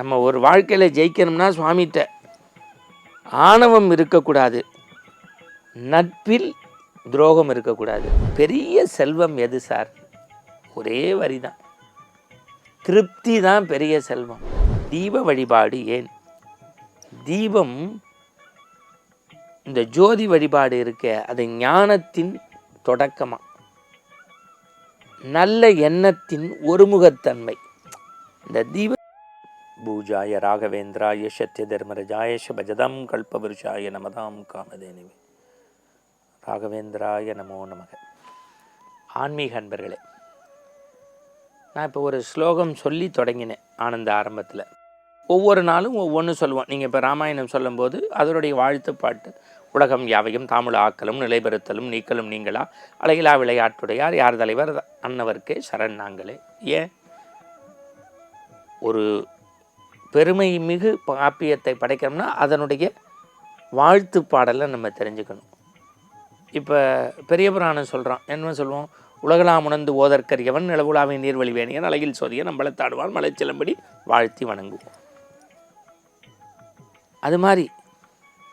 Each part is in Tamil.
நம்ம ஒரு வாழ்க்கையில் ஜெயிக்கணும்னா சுவாமிகிட்ட ஆணவம் இருக்கக்கூடாது. நட்பில் துரோகம் இருக்கக்கூடாது. பெரிய செல்வம் எது சார்? ஒரே வரி தான் திருப்தி தான் பெரிய செல்வம். தீப வழிபாடு ஏன்? தீபம் இந்த ஜோதி வழிபாடு இருக்க அது ஞானத்தின் தொடக்கமாக நல்ல எண்ணத்தின் ஒருமுகத்தன்மை. இந்த தீப பூஜாய ராகவேந்திராய சத்ய தர்மரஜாய பஜதம் கல்பவருஷாய நமதாம் காமதேனிவே. ராகவேந்திராய நமோ நமக. ஆன்மீக அன்பர்களே நான் இப்போ ஒரு ஸ்லோகம் சொல்லி தொடங்கினேன் ஆனந்த ஆரம்பத்தில். ஒவ்வொரு நாளும் ஒவ்வொன்று சொல்லுவோம். நீங்கள் இப்போ ராமாயணம் சொல்லும்போது அதனுடைய வாழ்த்து பாட்டு உலகம் யாவையும் தாமுல ஆக்கலும் நிலைபெறுத்தலும் நீக்கலும் நீங்களா? அழகிலா விளையாட்டுடையார் யார் தலைவர்? அன்னவர்க்கே சரண் நாங்களே. ஏன்? ஒரு பெருமை மிகு காப்பியத்தை படைக்கிறோம்னா அதனுடைய வாழ்த்து பாடலை நம்ம தெரிஞ்சுக்கணும். இப்போ பெரிய புராணம் சொல்கிறான் என்ன சொல்லுவோம்? உலகலாம் உணர்ந்து ஓதற்கரியவன் நிலவுலாவை நீர்வழி வேணியன் அழகில் சோதிய நம்மளத்தாடுவான் மலைச்சிலம்படி வாழ்த்தி வணங்குவோம். அது மாதிரி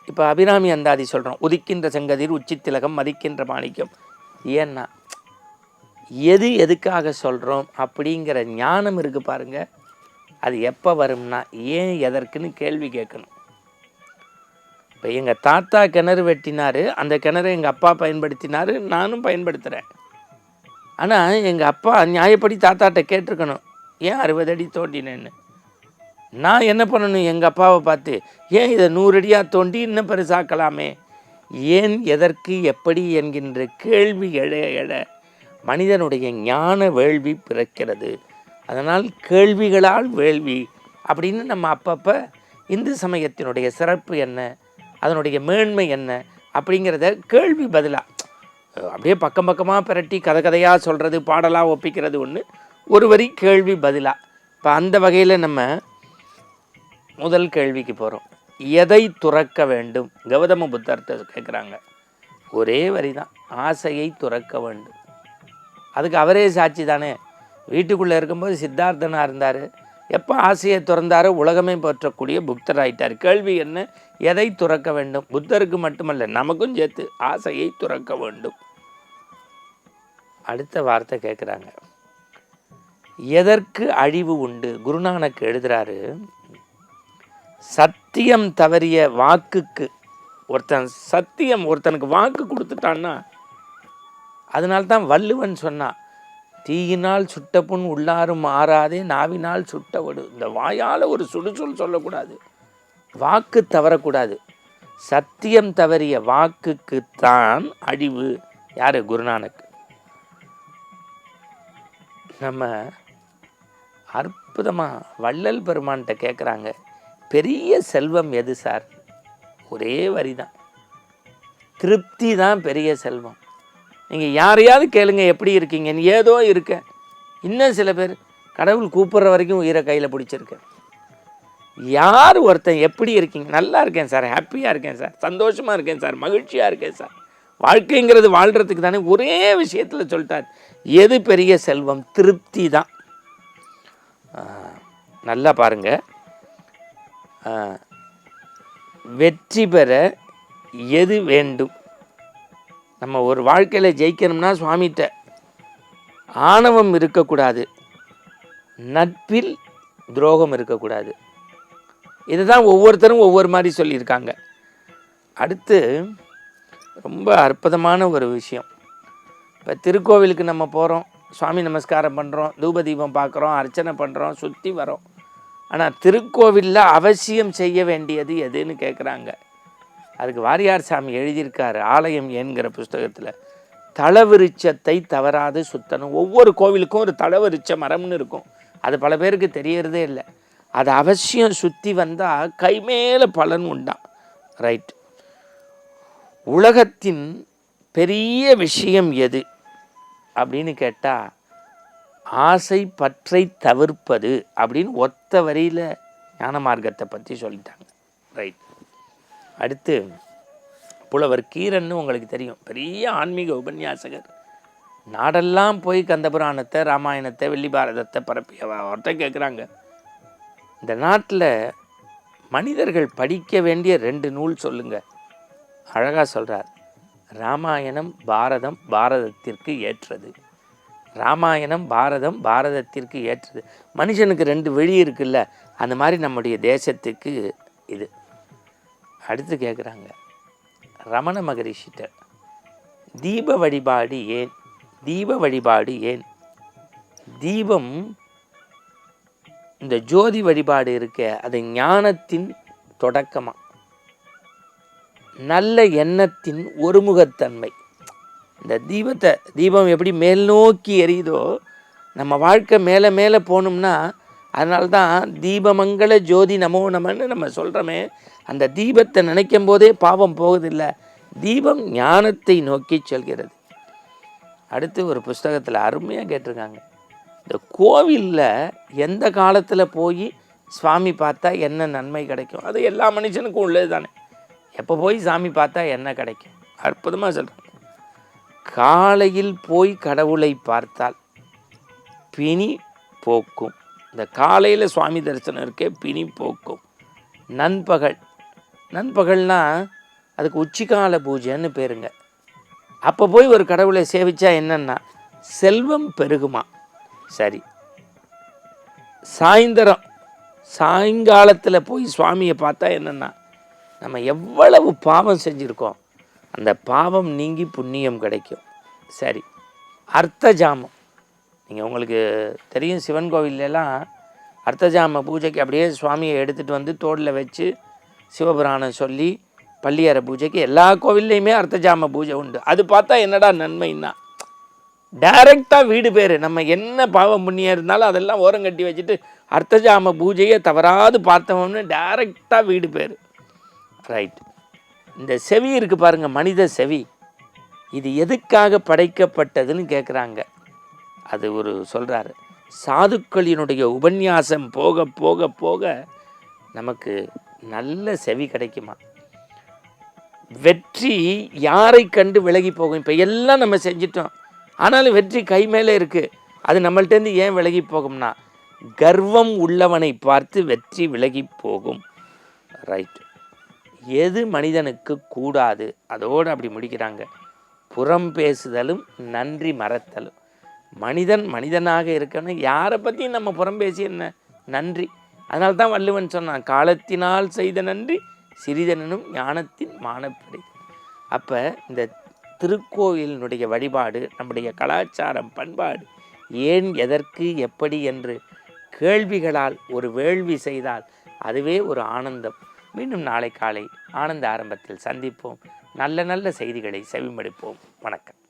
இப்போ அபிராமி அந்தாதி சொல்கிறோம் உதிக்கின்ற செங்கதிர் உச்சித்திலகம் மதிக்கின்ற மாணிக்கம். ஏன்னா எது எதுக்காக சொல்கிறோம் அப்படிங்கிற ஞானம் இருக்குது பாருங்க. அது எப்போ வரும்னா ஏன் எதற்குன்னு கேள்வி கேட்கணும். இப்போ எங்கள் தாத்தா கிணறு வெட்டினார் அந்த கிணறு எங்கள் அப்பா பயன்படுத்தினார் நானும் பயன்படுத்துகிறேன் ஆனால் எங்கள் அப்பா நியாயப்படி தாத்தாட்ட கேட்டிருக்கணும் ஏன் அறுபது அடி தோண்டினேன்னு? நான் என்ன பண்ணணும் எங்கள் அப்பாவை பார்த்து ஏன் இதை நூறடியாக தோண்டி இன்னும் பெருசாக்கலாமே? ஏன் எதற்கு எப்படி என்கின்ற கேள்வி எழ எழ மனிதனுடைய ஞான வேள்வி பிறக்கிறது. அதனால் கேள்விகளால் வேள்வி. அப்படின்னு நம்ம அப்பப்போ இந்து சமயத்தினுடைய சிறப்பு என்ன? அதனுடைய மேன்மை என்ன? அப்படிங்கிறத கேள்வி பதிலாக அப்படியே பக்கம் பக்கமாக பிரட்டி கதை கதையாக சொல்கிறது பாடலாக ஒப்பிக்கிறது ஒன்று ஒரு வரி கேள்வி பதிலாக இப்போ அந்த வகையில் நம்ம முதல் கேள்விக்கு போகிறோம் எதை துறக்க வேண்டும்? கௌதம புத்தர்கிட்ட கேட்குறாங்க ஒரே வரி தான் ஆசையை துறக்க வேண்டும். அதுக்கு அவரே சாட்சி தானே? வீட்டுக்குள்ளே இருக்கும்போது சித்தார்த்தனாக இருந்தார். எப்போ ஆசையை துறந்தாரோ உலகமே போற்றக்கூடிய புக்தராயிட்டார் கேள்வி என்ன? எதை துறக்க வேண்டும்? புத்தருக்கு மட்டுமல்ல நமக்கும் சேர்த்து ஆசையை துறக்க வேண்டும். அடுத்த வார்த்தை கேட்குறாங்க. எதற்கு அழிவு உண்டு? குருநானக் எழுதுறாரு சத்தியம் தவறிய வாக்குக்கு ஒருத்தன் சத்தியம் ஒருத்தனுக்கு வாக்கு கொடுத்துட்டான்னா அதனால்தான் வள்ளுவன் சொன்னான் தீயினால் சுட்ட புண் உள்ளாரும் மாறாதே நாவினால் சுட்ட வடு இந்த வாயால் ஒரு சுடுசொல் சொல்லக்கூடாது. வாக்கு தவறக்கூடாது. சத்தியம் தவறிய வாக்குக்குத்தான் அழிவு. யார்? குருநானக். நம்ம அற்புதமாக வள்ளல் பெருமான்கிட்ட கேட்குறாங்க பெரிய செல்வம் எது சார்? ஒரே வரி தான் திருப்தி தான் பெரிய செல்வம். நீங்கள் யாரையாவது கேளுங்க எப்படி இருக்கீங்கன்னு ஏதோ இருக்கேன் இன்னும் சில பேர் கடவுள் கூப்பிட்ற வரைக்கும் உயிரை கையில் பிடிச்சிருக்கேன் யார் ஒருத்தன் எப்படி இருக்கீங்க? நல்லா இருக்கேன் சார் ஹாப்பியாக இருக்கேன் சார் சந்தோஷமாக இருக்கேன் சார் மகிழ்ச்சியாக இருக்கேன் சார். வாழ்க்கைங்கிறது வாழ்கிறதுக்கு தானே ஒரே விஷயத்தில் சொல்லிட்டார். எது பெரிய செல்வம்? திருப்தி தான். நல்லா பாருங்கள் வெற்றி பெற எது வேண்டும்? நம்ம ஒரு வாழ்க்கையில் ஜெயிக்கணும்னா சுவாமிகிட்ட ஆணவம் இருக்கக்கூடாது. நட்பில் துரோகம் இருக்கக்கூடாது. இதுதான் ஒவ்வொருத்தரும் ஒவ்வொரு மாதிரி சொல்லியிருக்காங்க. அடுத்து ரொம்ப அற்புதமான ஒரு விஷயம். இப்போ திருக்கோவிலுக்கு நம்ம போகிறோம் சுவாமி நமஸ்காரம் பண்ணுறோம் தூப தீபம் பார்க்குறோம். அர்ச்சனை பண்ணுறோம் சுற்றி வரோம். ஆனால் திருக்கோவிலில் அவசியம் செய்ய வேண்டியது எதுன்னு கேட்குறாங்க அதுக்கு வாரியார் சாமி எழுதியிருக்காரு ஆலயம் என்கிற புஸ்தகத்தில். தளவிருச்சத்தை தவறாது சுத்தணும். ஒவ்வொரு கோவிலுக்கும் ஒரு தளவிருச்ச மரம்னு இருக்கும். அது பல பேருக்கு தெரியறதே இல்லை. அது அவசியம் சுற்றி வந்தால் கைமேல பலன் உண்டாம். ரைட். உலகத்தின் பெரிய விஷயம் எது? அப்படின்னு கேட்டால் ஆசை பற்றை தவிர்ப்பது அப்படின்னு ஒத்த வரியில் ஞான மார்க்கத்தை பற்றி சொல்லிட்டாங்க. ரைட். அடுத்து புலவர் கீரன்னு உங்களுக்கு தெரியும். பெரிய ஆன்மீக உபன்யாசகர். நாடெல்லாம் போய் கந்தபுராணத்தை ராமாயணத்தை வெள்ளி பாரதத்தை பரப்பி அவர்கிட்ட கேட்குறாங்க இந்த நாட்டில் மனிதர்கள் படிக்க வேண்டிய ரெண்டு நூல் சொல்லுங்கள் அழகாக சொல்கிறார் ராமாயணம் பாரதம் பாரதத்திற்கு ஏற்றது. ராமாயணம் பாரதம் பாரதத்திற்கு ஏற்றது. மனுஷனுக்கு ரெண்டு வழி இருக்குல்ல அந்த மாதிரி நம்முடைய தேசத்துக்கு இது. அடுத்து கேட்குறாங்க. ரமண மகரிஷிட்ட தீப வழிபாடு ஏன்? தீப வழிபாடு ஏன்? தீபம் இந்த ஜோதி வழிபாடு இருக்க அது ஞானத்தின் தொடக்கமாக நல்ல எண்ணத்தின் ஒருமுகத்தன்மை. இந்த தீபத்தை தீபம் எப்படி மேல் நோக்கி எரியுதோ நம்ம வாழ்க்கை மேலே மேலே போனோம்னா அதனால்தான் தீபமங்கள ஜோதி நமோ நமன்னு நம்ம சொல்கிறோமே அந்த தீபத்தை நினைக்கும் போதே பாவம் போகுதில்லை தீபம் ஞானத்தை நோக்கி செல்கிறது. அடுத்து ஒரு புஸ்தகத்தில் அருமையாக கேட்டிருக்காங்க. இந்த கோவிலில் எந்த காலத்தில் போய் சுவாமி பார்த்தா என்ன நன்மை கிடைக்கும்? அது எல்லா மனுஷனுக்கும் உள்ளது தானே எப்போ போய் சாமி பார்த்தா என்ன கிடைக்கும்? அற்புதமாக சொல்கிறேன் காலையில் போய் கடவுளை பார்த்தால் பிணி போக்கும். இந்த காலையில் சுவாமி தரிசனம் இருக்கே பிணி போக்கும். நண்பகல். நண்பகல்னால் அதுக்கு உச்சிக்கால பூஜைன்னு பேருங்க. அப்போ போய் ஒரு கடவுளை சேவிச்சா என்னென்னா செல்வம் பெருகுமா? சரி. சாயந்தரம். சாயங்காலத்தில் போய் சுவாமியை பார்த்தா என்னென்னா நம்ம எவ்வளவு பாவம் செஞ்சுருக்கோம். அந்த பாவம் நீங்கி புண்ணியம் கிடைக்கும். சரி. அர்த்த ஜாமம் நீங்கள் உங்களுக்கு தெரியும் சிவன் கோவிலெல்லாம் அர்த்தஜாம பூஜைக்கு அப்படியே சுவாமியை எடுத்துகிட்டு வந்து தோளில் வச்சு சிவபுராணம் சொல்லி பள்ளியறை பூஜைக்கு எல்லா கோவில்லையுமே அர்த்தஜாம பூஜை உண்டு. அது பார்த்தா என்னடா நன்மைன்னா? டைரெக்டாக வீடு பேர். நம்ம என்ன பாவம் புண்ணியம் இருந்தாலும் அதெல்லாம் ஓரம் கட்டி வச்சுட்டு அர்த்தஜாம பூஜையை தவறாது பார்த்தவொன்னு டைரெக்டாக வீடு பேர். ரைட் இந்த செவி இருக்குது பாருங்கள் மனித செவி. இது எதுக்காக படைக்கப்பட்டதுன்னு கேட்குறாங்க அது ஒரு சொல்கிறாரு சாதுக்களினுடைய உபன்யாசம் போக போக போக நமக்கு நல்ல செவி கிடைக்குமா? வெற்றி யாரை கண்டு விலகி போகும்? இப்போ எல்லாம் நம்ம செஞ்சிட்டோம். ஆனாலும் வெற்றி கை மேலே இருக்குது அது நம்மள்டேருந்து ஏன் விலகி போகும்னா கர்வம் உள்ளவனை பார்த்து வெற்றி விலகி போகும். ரைட் எது மனிதனுக்கு கூடாது? அதோடு அப்படி முடிக்கிறாங்க. புறம் பேசுதலும் நன்றி மறத்தலும். மனிதன் மனிதனாக இருக்கணும். யாரை பற்றியும் நம்ம புறம் பேசி என்ன? நன்றி. அதனால தான் வள்ளுவன் சொன்னான் காலத்தினால் செய்த நன்றி சிறிதனும் ஞானத்தின் மானப்படி. அப்போ இந்த திருக்கோயிலினுடைய வழிபாடு நம்முடைய கலாச்சாரம் பண்பாடு ஏன் எதற்கு எப்படி என்று கேள்விகளால் ஒரு வேள்வி செய்தால் அதுவே ஒரு ஆனந்தம். மீண்டும் நாளை காலை ஆனந்த ஆரம்பத்தில் சந்திப்போம். நல்ல நல்ல செய்திகளை செவிமடுப்போம். வணக்கம்.